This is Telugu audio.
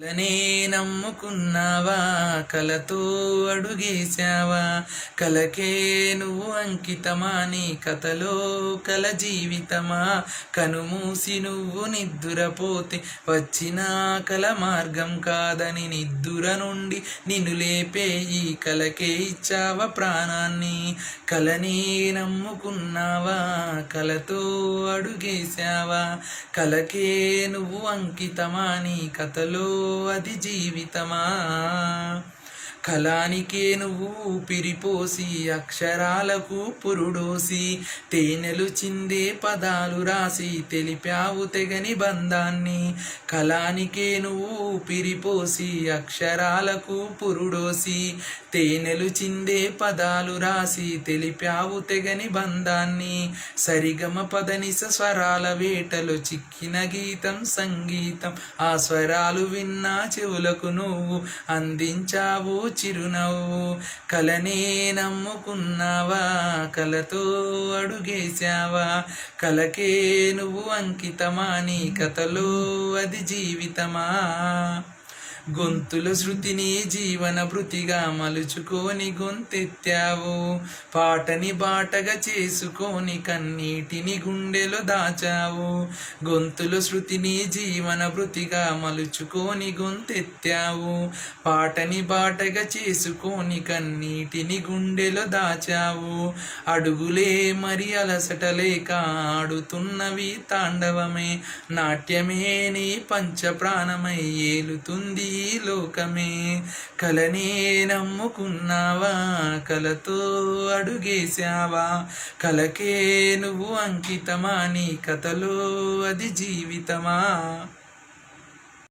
కలనే నమ్ముకున్నావా కలతో అడుగేశావా? కలకే నువ్వు అంకితమా? నీ కథలో కల జీవితమా? కనుమూసి నువ్వు నిద్దురపోతే వచ్చిన కల మార్గం కాదని నిద్దుర నుండి నిన్ను లేపే ఈ కలకే ఇచ్చావా ప్రాణాన్ని? కలనే నమ్ముకున్నావా కలతో అడుగేశావా? కలకే నువ్వు అంకితమా? నీ కథలో అది జీవితమా కళానికే నువ్వు ఊపిరిపోసి అక్షరాలకు పురుడోసి తేనెలు చిందే పదాలు రాసి తెలిపావు తెగని బంధాన్ని. కళానికే నువ్వు ఊపిరిపోసి అక్షరాలకు పురుడోసి తేనెలు చిందే పదాలు రాసి తెలిపావు తెగని బంధాన్ని. సరిగమ పదనిస స్వరాల వేటలో చిక్కిన గీతం సంగీతం ఆ స్వరాలు విన్నా చెవులకు నువ్వు అందించావు చిరునవ్వు కలనే నమ్ముకున్నావా? కలతో అడుగేశావా? కలకే నువ్వు అంకితమా? నీ కథలో అది జీవితమా? గొంతుల శృతిని జీవన భృతిగా మలుచుకొని గొంతెత్తావు. పాటని బాటగా చేసుకొని కన్నీటిని గుండెలో దాచావు. గొంతుల శృతిని జీవన భృతిగా మలుచుకొని గొంతెత్తావు. పాటని బాటగా చేసుకొని కన్నీటిని గుండెలో దాచావు. అడుగులే మరి అలసట లేక ఆడుతున్నవి తాండవమే. నాట్యమే నీ పంచ ప్రాణమై ఏలుతుంది ఈ లోకమే. కలనే నమ్ముకున్నావా? కలతో అడుగేశావా? కలకే నువ్వు అంకితమా? నీ కథలో అది జీవితమా?